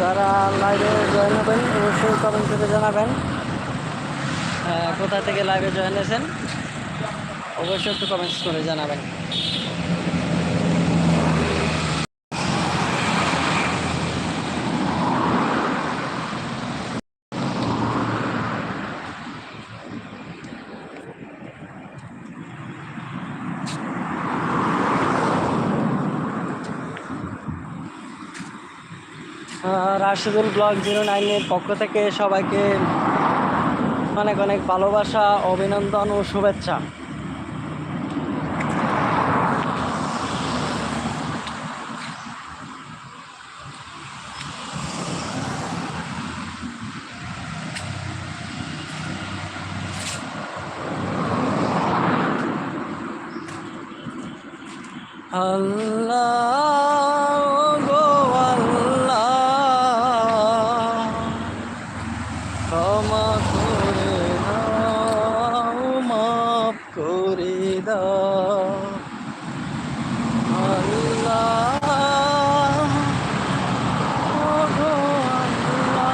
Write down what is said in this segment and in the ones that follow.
যারা লাইভে জয়েন হবেন অবশ্যই কমেন্ট করে জানাবেন। আহ, কোথা থেকে লাইভে জয়েন হয়েছেন? অবশ্যই একটু কমেন্টস করে জানাবেন। আহ, রাশেদুল ব্লগ জিরো নাইনের পক্ষ থেকে সবাইকে অনেক অনেক ভালোবাসা অভিনন্দন ও শুভেচ্ছা। আল্লাহ গো আল্লাহ ক্ষমা করে দাও মাফ করে দাও আল্লাহ ও গো আল্লাহ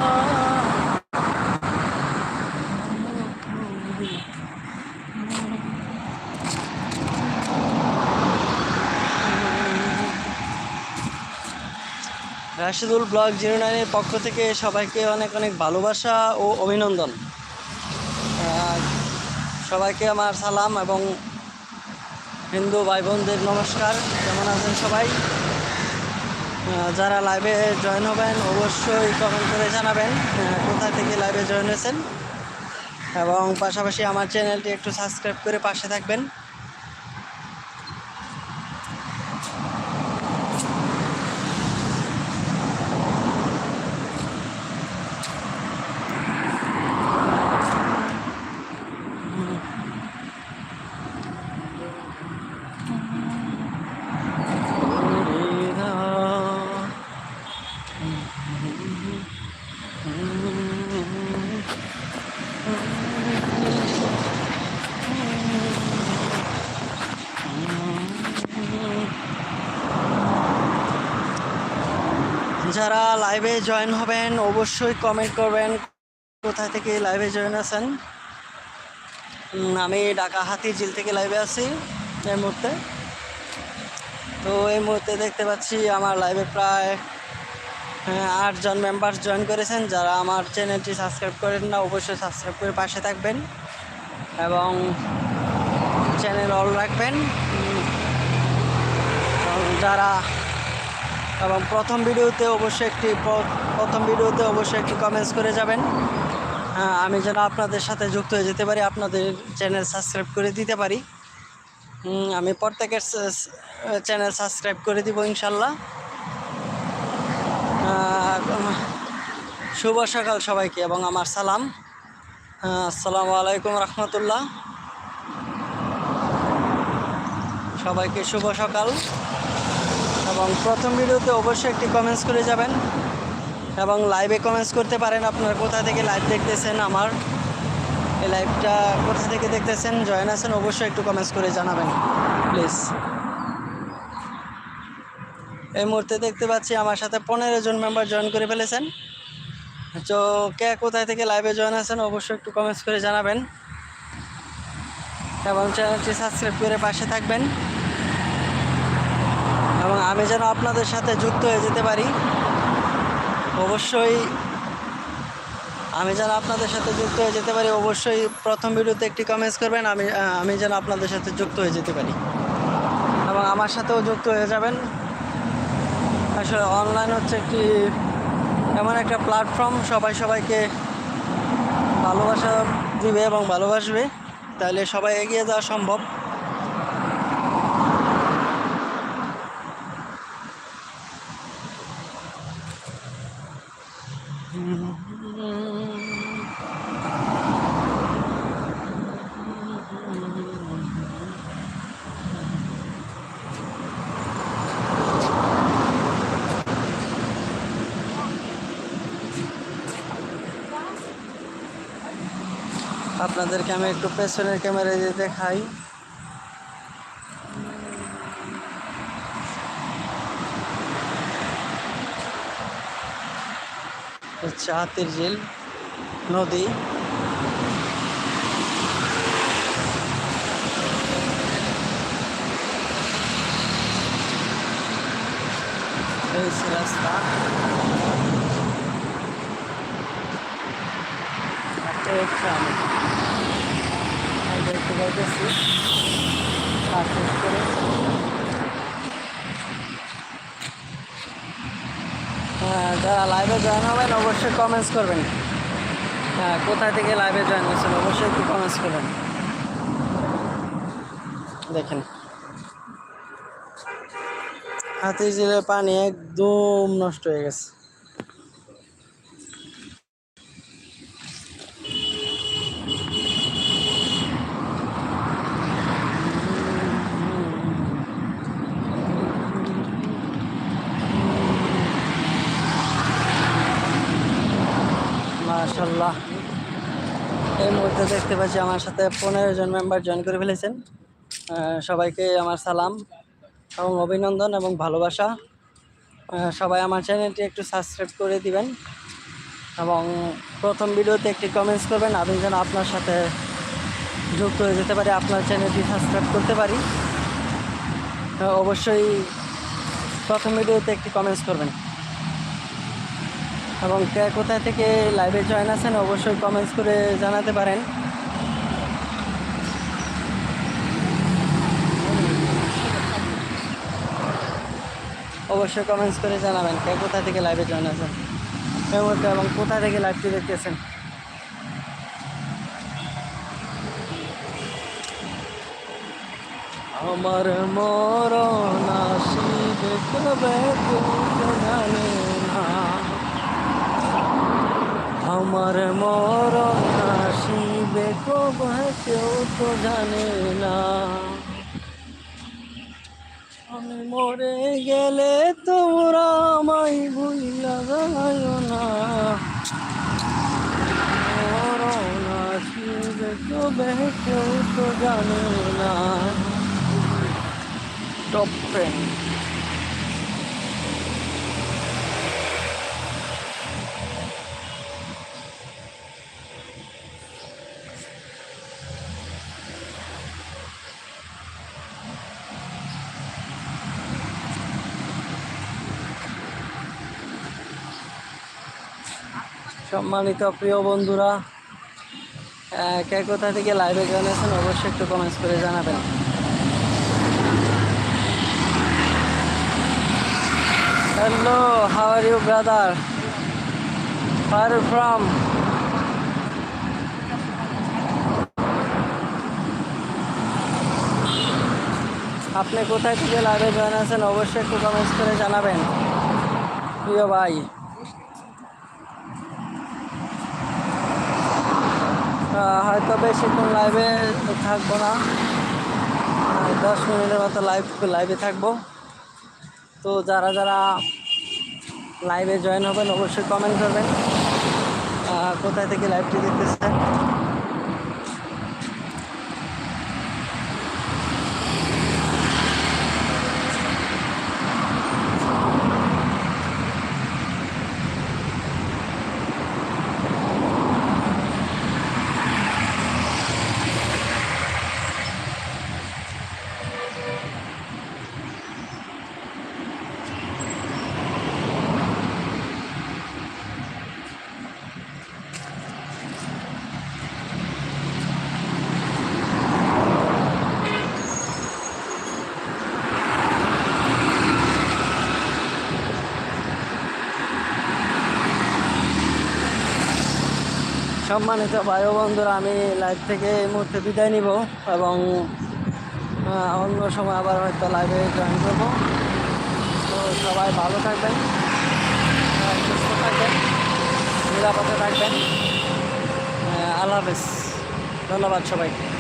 রাশিদুল ব্লগ জিরো নাইনের পক্ষ থেকে সবাইকে অনেক অনেক ভালোবাসা ও অভিনন্দন। সবাইকে আমার সালাম এবং হিন্দু ভাই বোনদের নমস্কার। কেমন আছেন সবাই? যারা লাইভে জয়েন হবেন, অবশ্যই কমেন্ট করে জানাবেন কোথা থেকে লাইভে জয়েন হয়েছেন। এবং পাশাপাশি আমার চ্যানেলটি একটু সাবস্ক্রাইব করে পাশে থাকবেন। যারা লাইভে জয়েন হবেন, অবশ্যই কমেন্ট করবেন কোথা থেকে লাইভে জয়েন আছেন। আমি ঢাকা হাতির ঝিল থেকে লাইভে আছি এই মুহূর্তে। তো এই মুহূর্তে দেখতে পাচ্ছি আমার লাইভে প্রায় আটজন মেম্বার জয়েন করেছেন। যারা আমার চ্যানেলটি সাবস্ক্রাইব করেন না, অবশ্যই সাবস্ক্রাইব করে পাশে থাকবেন এবং চ্যানেল অল রাখবেন। যারা এবং প্রথম ভিডিওতে অবশ্যই একটি প্র- প্রথম ভিডিওতে অবশ্যই একটি কমেন্টস করে যাবেন। হ্যাঁ, আমি যেন আপনাদের সাথে যুক্ত হয়ে যেতে পারি আপনাদের চ্যানেল সাবস্ক্রাইব করে দিতে পারি। আমি প্রত্যেকের চ্যানেল সাবস্ক্রাইব করে দিব ইনশাল্লাহ। শুভ সকাল সবাইকে এবং আমার সালাম। আহ, আসসালামু আলাইকুম রহমতুল্লাহ। সবাইকে শুভ সকাল। এবং প্রথম ভিডিওতে অবশ্যই একটি কমেন্টস করে যাবেন এবং লাইভে কমেন্টস করতে পারেন আপনারা কোথা থেকে লাইভ দেখতেছেন, আমার এই লাইভটা কোথা থেকে দেখতেছেন জয়েন আছেন, অবশ্যই একটু কমেন্টস করে জানাবেন প্লিজ এই মুহূর্তে দেখতে পাচ্ছি আমার সাথে পনেরো জন মেম্বার জয়েন করে ফেলেছেন। তো কে কোথায় থেকে লাইভে জয়েন আছেন, অবশ্যই একটু কমেন্টস করে জানাবেন। এবং চ্যানেলটি সাবস্ক্রাইব করে পাশে থাকবেন। আমি যেন আপনাদের সাথে যুক্ত হয়ে যেতে পারি। অবশ্যই আমি যেন আপনাদের সাথে যুক্ত হয়ে যেতে পারি। অবশ্যই প্রথম ভিডিওতে একটি কমেন্টস করবেন, আমি আমি যেন আপনাদের সাথে যুক্ত হয়ে যেতে পারি। এবং আমার সাথেও যুক্ত হয়ে যাবেন। আসলে অনলাইন হচ্ছে একটি এমন একটা প্ল্যাটফর্ম সবাই সবাইকে ভালোবাসা দিবে এবং ভালোবাসবে। তাহলে সবাই এগিয়ে যাওয়া সম্ভব। আপনাদেরকে আমি একটু পেছনের ক্যামেরায় দিয়ে দেখাই হচ্ছে হাতির ঝিল নদী এই হচ্ছে রাস্তা একটা কাজ শেষ করে হ্যাঁ যারা লাইভে জয়েন হবেন, অবশ্যই কমেন্টস করবেন। হ্যাঁ কোথায় থেকে লাইভে জয়েন হয়েছেন, অবশ্যই একটু কমেন্টস করবেন। দেখেন। হাতির ঝিলের পানি একদম নষ্ট হয়ে গেছে। মাশাল্লাহ এই মুহূর্তে দেখতে পাচ্ছি আমার সাথে পনেরো জন মেম্বার জয়েন করে ফেলেছেন। সবাইকে আমার সালাম এবং অভিনন্দন এবং ভালোবাসা। সবাই আমার চ্যানেলটি একটু সাবস্ক্রাইব করে দিবেন এবং প্রথম ভিডিওতে একটি কমেন্টস করবেন। আমি যেন আপনার সাথে যুক্ত হয়ে যেতে পারি, আপনার চ্যানেলটি সাবস্ক্রাইব করতে পারি। অবশ্যই প্রথম ভিডিওতে একটি কমেন্টস করবেন। এবং কে কোথায় থেকে লাইভে জয়েন আছেন অবশ্যই কমেন্টস করে জানাতে পারেন। অবশ্যই কমেন্টস করে জানাবেন কে কোথা থেকে লাইভে জয়েন আছেন এবং কোথা থেকে লাইভটি দেখতেছেন। আমার মরণ আসিবে কবে জানে না। আমার মরণ আসিবে কবে কেউ তো জানে না। আমি মরে গেলে তোমরা আমায় ভুইলা যায় না। মরণ আসিবে কবে কেউ তো জানে না। টপ ফ্রেন্ড সম্মানিত প্রিয় বন্ধুরা কে কোথা থেকে লাইভে জয়েন আছেন অবশ্যই একটু কমেন্টস করে জানাবেন। Hello how are you brother far from আপনি কোথায় থেকে লাইভে জয়েন আছেন অবশ্যই একটু কমেন্টস করে জানাবেন। প্রিয় ভাই হয়তো বেশিক্ষণ লাইভে থাকব না। দশ মিনিটের মতো লাইভ লাইভে থাকব। তো যারা যারা লাইভে জয়েন হবেন, অবশ্যই কমেন্ট করবেন। কোথায় থেকে লাইভটি দেখতেছেন? সম্মানিত ভাই বন্ধুরা, আমি লাইভ থেকে এই মুহূর্তে বিদায় নিব এবং অন্য সময় আবার হয়তো লাইভে জয়েন করব। তো সবাই ভালো থাকবেন সুস্থ থাকবেন, নিরাপদে থাকবেন। আল্লাহ হাফেজ। ধন্যবাদ সবাইকে।